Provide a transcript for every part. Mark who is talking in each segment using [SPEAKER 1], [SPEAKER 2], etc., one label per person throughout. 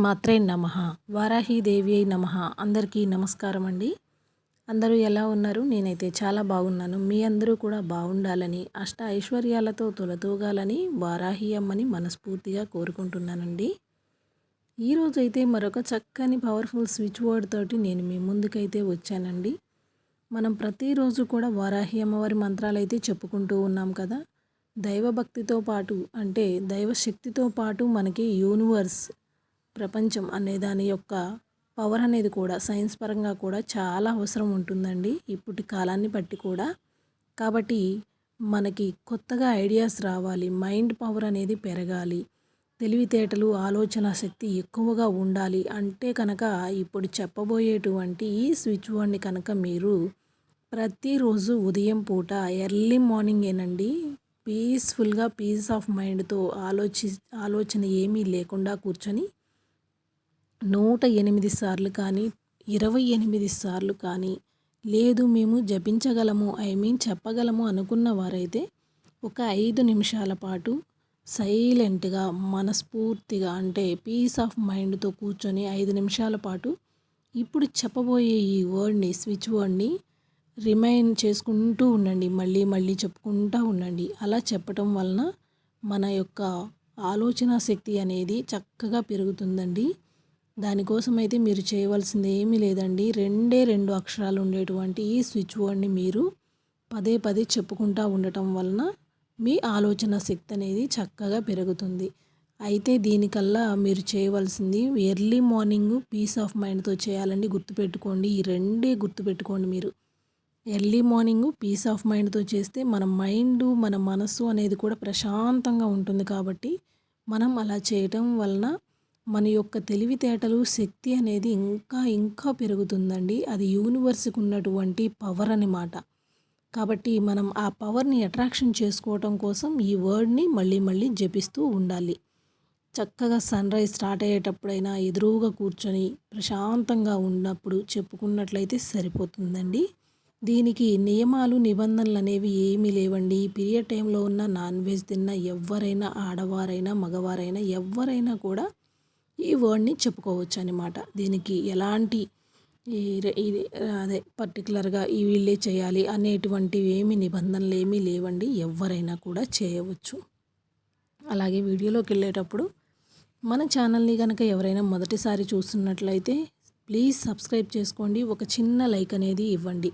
[SPEAKER 1] మాత్రే నమ. వారాహీదేవి అయి నమ. అందరికీ నమస్కారం అండి. అందరూ ఎలా ఉన్నారు? నేనైతే చాలా బాగున్నాను. మీ అందరూ కూడా బాగుండాలని అష్ట ఐశ్వర్యాలతో తొలతూగాలని వారాహి అమ్మని మనస్ఫూర్తిగా కోరుకుంటున్నానండి. ఈరోజైతే మరొక చక్కని పవర్ఫుల్ స్విచ్ బోర్డ్ తోటి నేను మీ ముందుకైతే వచ్చానండి. మనం ప్రతిరోజు కూడా వారాహి అమ్మవారి మంత్రాలు అయితే చెప్పుకుంటూ ఉన్నాం కదా. దైవభక్తితో పాటు అంటే దైవశక్తితో పాటు మనకి యూనివర్స్ ప్రపంచం అనే దాని యొక్క పవర్ అనేది కూడా సైన్స్ పరంగా కూడా చాలా అవసరం ఉంటుందండి ఇప్పటి కాలాన్ని బట్టి కూడా. కాబట్టి మనకి కొత్తగా ఐడియాస్ రావాలి మైండ్ పవర్ అనేది పెరగాలి తెలివితేటలు ఆలోచన శక్తి ఎక్కువగా ఉండాలి అంటే కనుక ఇప్పుడు చెప్పబోయేటువంటి ఈ స్విచ్ బోర్డ్ని కనుక మీరు ప్రతిరోజు ఉదయం పూట ఎర్లీ మార్నింగ్ ఏనండి పీస్ఫుల్గా పీస్ ఆఫ్ మైండ్తో ఆలోచి ఆలోచన ఏమీ లేకుండా కూర్చొని నూట ఎనిమిది సార్లు కానీ ఇరవై ఎనిమిది సార్లు కానీ లేదు మేము జపించగలము ఐ మీన్ చెప్పగలము అనుకున్న వారైతే ఒక ఐదు నిమిషాల పాటు సైలెంట్గా మనస్ఫూర్తిగా అంటే పీస్ ఆఫ్ మైండ్తో కూర్చొని ఐదు నిమిషాల పాటు ఇప్పుడు చెప్పబోయే ఈ వర్డ్ని స్విచ్ వర్డ్ని రిమైండ్ చేసుకుంటూ ఉండండి. మళ్ళీ మళ్ళీ చెప్పుకుంటూ ఉండండి. అలా చెప్పటం వలన మన యొక్క ఆలోచన శక్తి అనేది చక్కగా పెరుగుతుందండి. దానికోసం అయితే మీరు చేయవలసింది ఏమీ లేదండి. రెండే రెండు అక్షరాలు ఉండేటువంటి ఈ స్విచ్ బోర్డ్ని మీరు పదే పదే చెప్పుకుంటూ ఉండటం వలన మీ ఆలోచన శక్తి అనేది చక్కగా పెరుగుతుంది. అయితే దీనికల్లా మీరు చేయవలసింది ఎర్లీ మార్నింగ్ పీస్ ఆఫ్ మైండ్తో చేయాలండి. గుర్తుపెట్టుకోండి ఈ రెండే గుర్తుపెట్టుకోండి మీరు. ఎర్లీ మార్నింగ్ పీస్ ఆఫ్ మైండ్తో చేస్తే మన మైండ్ మన మనస్సు అనేది కూడా ప్రశాంతంగా ఉంటుంది కాబట్టి మనం అలా చేయటం వలన మన యొక్క తెలివితేటలు శక్తి అనేది ఇంకా ఇంకా పెరుగుతుందండి. అది యూనివర్స్కి ఉన్నటువంటి పవర్ అనమాట కాబట్టి మనం ఆ పవర్ని అట్రాక్షన్ చేసుకోవటం కోసం ఈ వర్డ్ని మళ్ళీ మళ్ళీ జపిస్తూ ఉండాలి. చక్కగా సన్ రైజ్ స్టార్ట్ అయ్యేటప్పుడైనా ఎదురుగా కూర్చొని ప్రశాంతంగా ఉన్నప్పుడు చెప్పుకున్నట్లయితే సరిపోతుందండి. దీనికి నియమాలు నిబంధనలు అనేవి ఏమీ లేవండి. పీరియడ్ టైంలో ఉన్న నాన్ వెజ్ తిన్న ఎవరైనా ఆడవారైనా మగవారైనా ఎవరైనా కూడా ఈ వర్డ్ని చెప్పుకోవచ్చు అనమాట దీనికి ఎలాంటి ఇది అదే పర్టికులర్గా ఈ వీళ్ళే చేయాలి అనేటువంటివి ఏమి నిబంధనలు ఏమీ లేవండి. ఎవరైనా కూడా చేయవచ్చు. అలాగే వీడియోలోకి వెళ్ళేటప్పుడు మన ఛానల్ని కనుక ఎవరైనా మొదటిసారి చూస్తున్నట్లయితే ప్లీజ్ సబ్స్క్రైబ్ చేసుకోండి. ఒక చిన్న లైక్ అనేది ఇవ్వండి.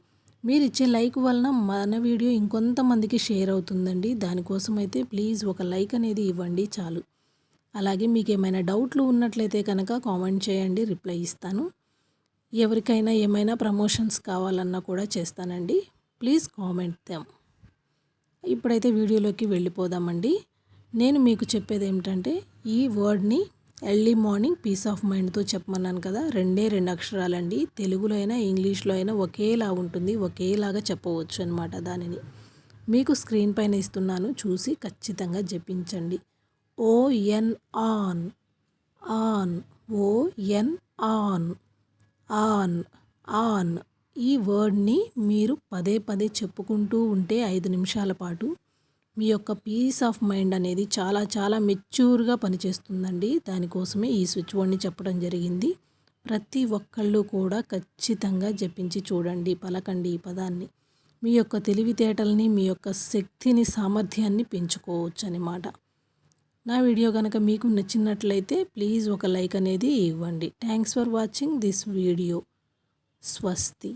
[SPEAKER 1] మీరు ఇచ్చే లైక్ వలన మన వీడియో ఇంకొంతమందికి షేర్ అవుతుందండి. దానికోసం అయితే ప్లీజ్ ఒక లైక్ అనేది ఇవ్వండి చాలు. అలాగే మీకు ఏమైనా డౌట్లు ఉన్నట్లయితే కనుక కామెంట్ చేయండి రిప్లై ఇస్తాను. ఎవరికైనా ఏమైనా ప్రమోషన్స్ కావాలన్నా కూడా చేస్తానండి. ప్లీజ్ కామెంట్ దెమ్ ఇప్పుడైతే వీడియోలోకి వెళ్ళిపోదామండి. నేను మీకు చెప్పేది ఏమిటంటే ఈ వర్డ్ని ఎర్లీ మార్నింగ్ పీస్ ఆఫ్ మైండ్తో చెప్పమన్నాను కదా రెండే రెండు అక్షరాలండి. తెలుగులో అయినా ఇంగ్లీష్లో అయినా ఒకేలా ఉంటుంది ఒకేలాగా చెప్పవచ్చు అనమాట దానిని. మీకు స్క్రీన్ పైన ఇస్తున్నాను చూసి ఖచ్చితంగా జపించండి. O N on. On. O N on. On. On. ఈ వర్డ్ని మీరు పదే పదే చెప్పుకుంటూ ఉంటే ఐదు నిమిషాల పాటు మీ యొక్క పీస్ ఆఫ్ మైండ్ అనేది చాలా చాలా మెచ్యూర్గా పనిచేస్తుందండి. దానికోసమే ఈ స్విచ్ బోర్డ్ని చెప్పడం జరిగింది. ప్రతి ఒక్కళ్ళు కూడా ఖచ్చితంగా జపించి చూడండి పలకండి ఈ పదాన్ని. మీ యొక్క తెలివితేటల్ని మీ యొక్క శక్తిని సామర్థ్యాన్ని పెంచుకోవచ్చు అన్నమాట నా వీడియో కనుక మీకు నచ్చినట్లయితే ప్లీజ్ ఒక లైక్ అనేది ఇవ్వండి. Thanks for watching this video స్వస్తి.